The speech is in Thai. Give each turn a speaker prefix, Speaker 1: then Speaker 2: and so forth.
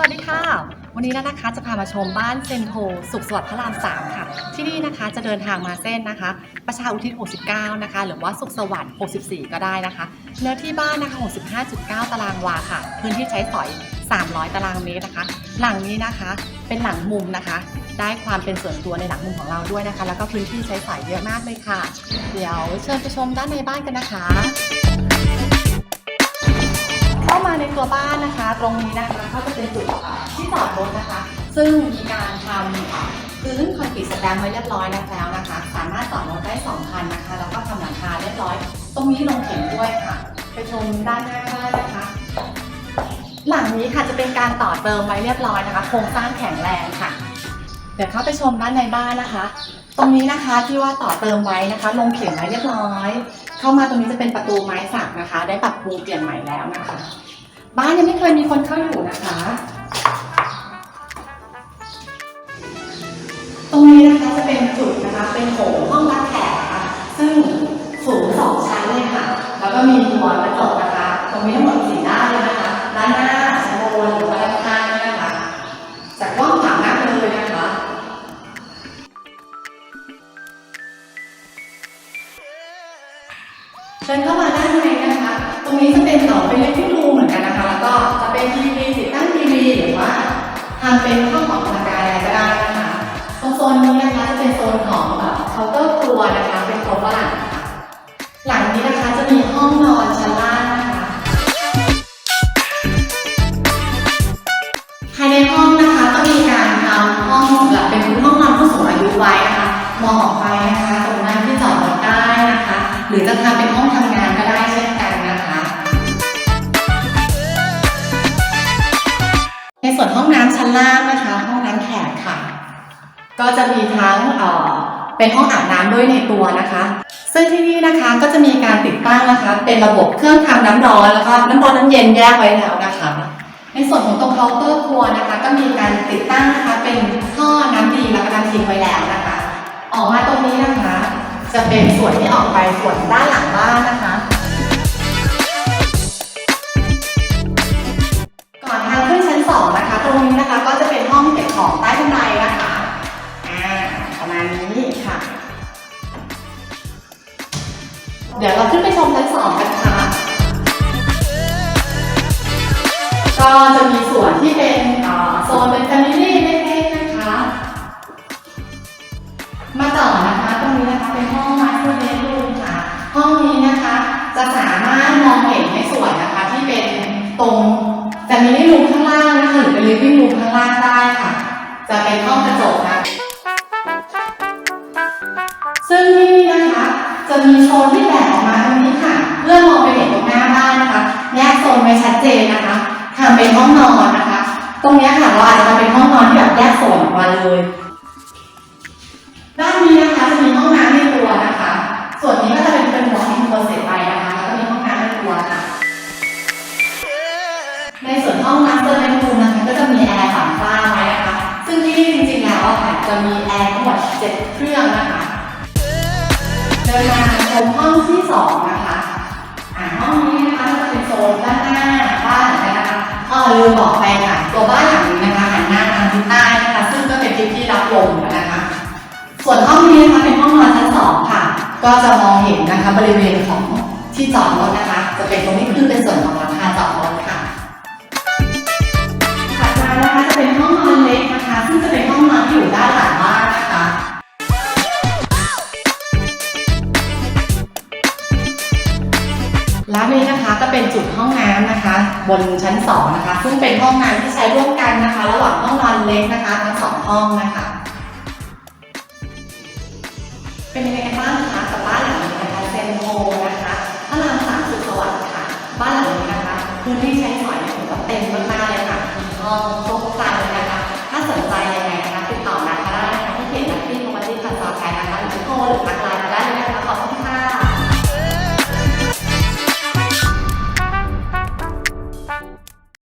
Speaker 1: สวัสดีค่ะ วันนี้นะคะจะพามาชมบ้านเซนโทสุขสวัสดิ์พระราม 3 ค่ะ ที่นี่นะคะจะเดินทางมาเส้นนะคะ ประชาอุทิศ 69 นะคะ หรือว่าสุขสวัสดิ์ 64 ก็ได้นะคะ เนื้อที่บ้านนะคะ 65.9 ตารางวาค่ะ พื้นที่ใช้สอย 300 ตารางเมตรนะคะ หลังนี้นะคะเป็นหลังมุมนะคะ ได้ความเป็นส่วนตัวในหลังมุมของเราด้วยนะคะ แล้วก็พื้นที่ใช้สอยเยอะมากเลยค่ะ เดี๋ยวเชิญไปชมด้านในบ้านกันนะคะ มาในตัวบ้านนะคะ ตรงนี้นะคะก็จะเป็นจุดที่จอดรถนะคะ ซึ่งมีการทำพื้นคอนกรีตสแตมไว้เรียบร้อยแล้วนะคะ สามารถจอดรถได้สองคันนะคะ แล้วก็ทำหลังคาเรียบร้อย ตรงนี้ลงเข็มด้วยค่ะ ไปชมด้านหน้าได้นะคะ หลังนี้ค่ะจะเป็นการต่อเติมไว้เรียบร้อยนะคะ โครงสร้างแข็งแรงค่ะ เดี๋ยวเข้าไปชมด้านในบ้านนะคะตรงนี้นะคะที่ว่าต่อเติมไว้นะคะ ลงเข็มไว้เรียบร้อย เข้ามาตรงนี้จะเป็นประตูไม้สักนะคะ ได้ปรับปรุงเปลี่ยนใหม่แล้วนะคะ บ้านยังไม่เคยมีคนเข้าอยู่นะคะ ตรงนี้นะคะจะเป็นจุดนะคะ เป็นโถงห้องรับแขกค่ะ ซึ่งสูงสองชั้นเลยค่ะ แล้วก็มีหัวกระจกนะคะ ตรงนี้ทั้งหมดสี ทำเป็นห้องออกกำลังกายอะไรก็ได้นะคะตรงโซนนี้นะคะจะเป็นโซนของเอ่อเคาน์เตอร์ครัวนะคะ เป็นโต๊ะฝรั่งค่ะหลังนี้นะคะจะมีห้องนอนชั้นล่างนะคะภายในห้องนะคะก็มีการทำห้องแบบเป็นห้องนอนผู้สูงอายุไว้นะคะ มองออกไปนะคะ แขกค่ะ ก็จะมีทั้งเเป็นห้องอาบน้ำด้วยในตัวนะคะ ซึ่งที่นี่นะคะก็จะมีการติดตั้งนะคะ เป็นระบบเครื่องทำน้ำร้อนแล้วก็น้ำร้อนน้ำเย็นแยกไว้แล้วนะคะ ในส่วนของตรงเคาน์เตอร์ครัวนะคะ ก็มีการติดตั้งนะคะเป็นท่อน้ำดีแล้วก็น้ำทิ้งไว้แล้วนะคะ ออกมาตรงนี้นะคะ จะเป็นส่วนที่ออกไปส่วนด้านหลังบ้านนะคะก่อนทางขึ้นชั้นสองนะคะ ตรงนี้นะคะก็จะ ของใต้บันไดนะคะอ่าประมาณนี้ค่ะ เดี๋ยวเราขึ้นไปชมชั้นสองกันค่ะ ก็จะมีส่วนที่เป็นโซนเป็นแฟมิลี่เล็กๆนะคะ มาต่อนะคะตรงนี้นะคะเป็นห้องมาสเตอร์เบดรูมค่ะ ห้องนี้นะคะจะสามารถมองเห็นในส่วนนะคะที่เป็นตรงแฟมิลี่รูมข้างล่างนะคะหรือเป็นลิฟวิ่งรูมข้างล่างได้ค่ะ จะเป็นห้องกระจกนะซึ่งที่นี่นะคะ จะมีโซนที่แบ่งออกมาตรงนี้ค่ะ เพื่อมองไปเห็นตรงหน้าบ้านนะคะ แยกโซนไว้ชัดเจนนะคะทำเป็นห้องนอนนะคะ ตรงนี้ค่ะเราอาจจะทำเป็นห้องนอนที่แบบแยกโซนออกมาเลย ด้านนี้นะคะจะมีห้องน้ำในตัวนะคะ ส่วนนี้ก็จะเป็นเป็นหัวอินโคเสร็จไปนะคะแล้วก็มีห้องน้ำในตัวค่ะในส่วนห้องมาสเตอร์เบดรูมนะคะก็จะมีแอร์สา จะมีแอร์ทั้งหมดเจ็ดเครื่องนะคะเดินมาชมห้องที่สองนะคะอ่าห้องนี้นะคะจะเป็นโซนด้านหน้าบ้านนะคะเออลืมบอกไปค่ะตัวบ้านหลังนี้นะคะหันหน้าทางทิศใต้นะคะซึ่งก็เป็นทิศที่รับลมนะคะ ส่วนห้องนี้นะคะเป็นห้องนอนชั้นสองค่ะ ก็จะมองเห็นนะคะบริเวณของที่จอดรถนะคะ จะเป็นตรงนี้คือเป็นส่วนของหลังคาจอดรถค่ะถัดมานะคะจะเป็นห้อง ซึ่งจะเป็นห้องนอนที่อยู่ด้านหลังบ้านนะคะ และนี้นะคะก็เป็นจุดห้องน้ำนะคะ บนชั้นสองนะคะ ซึ่งเป็นห้องน้ำที่ใช้ร่วมกันนะคะระหว่างห้องนอนเล็กนะคะทั้งสองห้องนะคะ เป็นยังไงกันบ้างคะกับบ้านหลังนี้นะคะเซนโฮนะคะพระรามสามสุขสวัสดิ์ค่ะ บ้านหลังนี้นะคะพื้นที่ใช้สอยเนี่ยถือว่าเต็มมากๆเลยค่ะมีห้อง